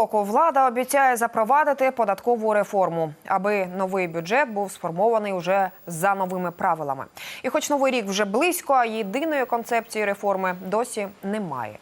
року влада обіцяє запровадити податкову реформу, аби новий бюджет був сформований уже за новими правилами. І, хоч новий рік вже близько, а єдиної концепції реформи досі немає.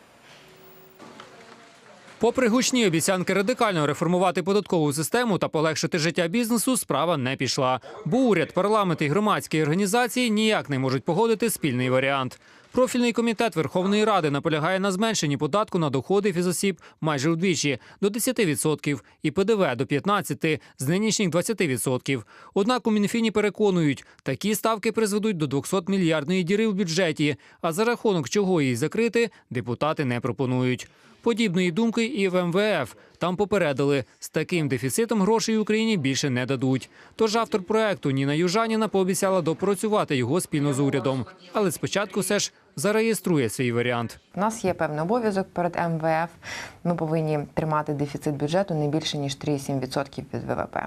Попри гучні обіцянки радикально реформувати податкову систему та полегшити життя бізнесу, справа не пішла. Бо уряд, парламент і громадські організації ніяк не можуть погодити спільний варіант. Профільний комітет Верховної Ради наполягає на зменшенні податку на доходи фізосіб майже вдвічі до 10% і ПДВ до 15% з нинішніх 20%. Однак у Мінфіні переконують, такі ставки призведуть до 200 мільярдної діри в бюджеті. А за рахунок чого її закрити, депутати не пропонують. Подібної думки і в МВФ. Там попередили, з таким дефіцитом грошей Україні більше не дадуть. Тож автор проекту Ніна Южаніна пообіцяла допрацювати його спільно з урядом. Але спочатку все ж зареєструє свій варіант. У нас є певний обов'язок перед МВФ. Ми повинні тримати дефіцит бюджету не більше ніж 3,7% від ВВП.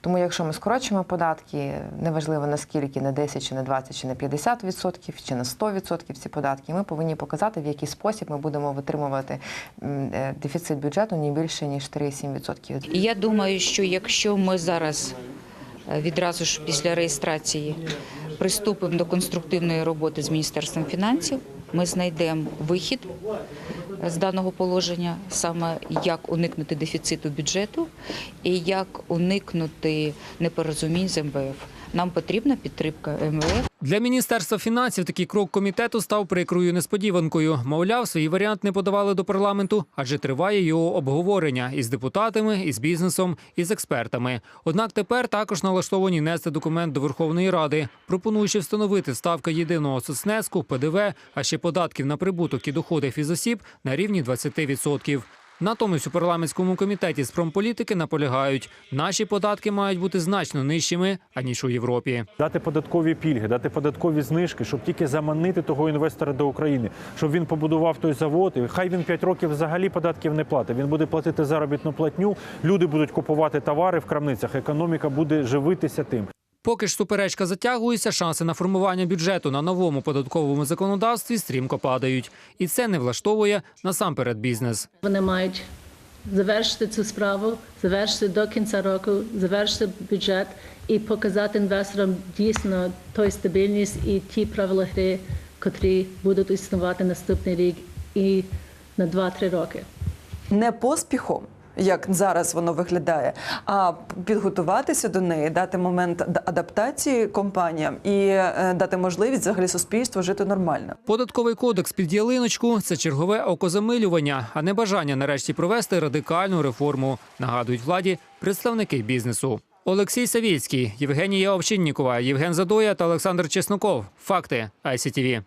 Тому, якщо ми скорочуємо податки, неважливо наскільки на 10, чи на 20, чи на 50%, чи на 100% ці податки, ми повинні показати, в який спосіб ми будемо витримувати е, дефіцит бюджету не більше ніж 3,7%. І я думаю, що якщо ми зараз е, відразу ж після реєстрації приступимо до конструктивної роботи з Міністерством фінансів, ми знайдемо вихід з даного положення, саме як уникнути дефіциту бюджету і як уникнути непорозумінь з МВФ. Нам потрібна підтримка МВФ. Для міністерства фінансів такий крок комітету став прикрою несподіванкою. Мовляв, свій варіант не подавали до парламенту, адже триває його обговорення із депутатами, із бізнесом, із експертами. Однак тепер також налаштовані нести документ до Верховної Ради, пропонуючи встановити ставка єдиного соцнеску, ПДВ, а ще податків на прибуток і доходи фізосіб на рівні 20%. Натомість у парламентському комітеті з промполітики наполягають, наші податки мають бути значно нижчими аніж у Європі. Дати податкові пільги, дати податкові знижки, щоб тільки заманити того інвестора до України, щоб він побудував той завод. І хай він 5 років взагалі податків не платить. Він буде платити заробітну платню. Люди будуть купувати товари в крамницях. Економіка буде живитися тим. Поки ж суперечка затягується, шанси на формування бюджету на новому податковому законодавстві стрімко падають, і це не влаштовує насамперед бізнес. Вони мають завершити цю справу, завершити до кінця року, завершити бюджет і показати інвесторам дійсно той стабільність і ті правила гри, котрі будуть існувати наступний рік і на 2-3 роки. не поспіхом. Як зараз воно виглядає, а підготуватися до неї, дати момент адаптації компаніям і е, дати можливість взагалі суспільству жити нормально. Податковий кодекс під ялиночку це чергове окозамилювання, а не бажання нарешті провести радикальну реформу. Нагадують владі представники бізнесу. Олексій Савіцький, Євгенія Овчиннікова, Євген Задоя та Олександр Чесноков. Факти ICTV.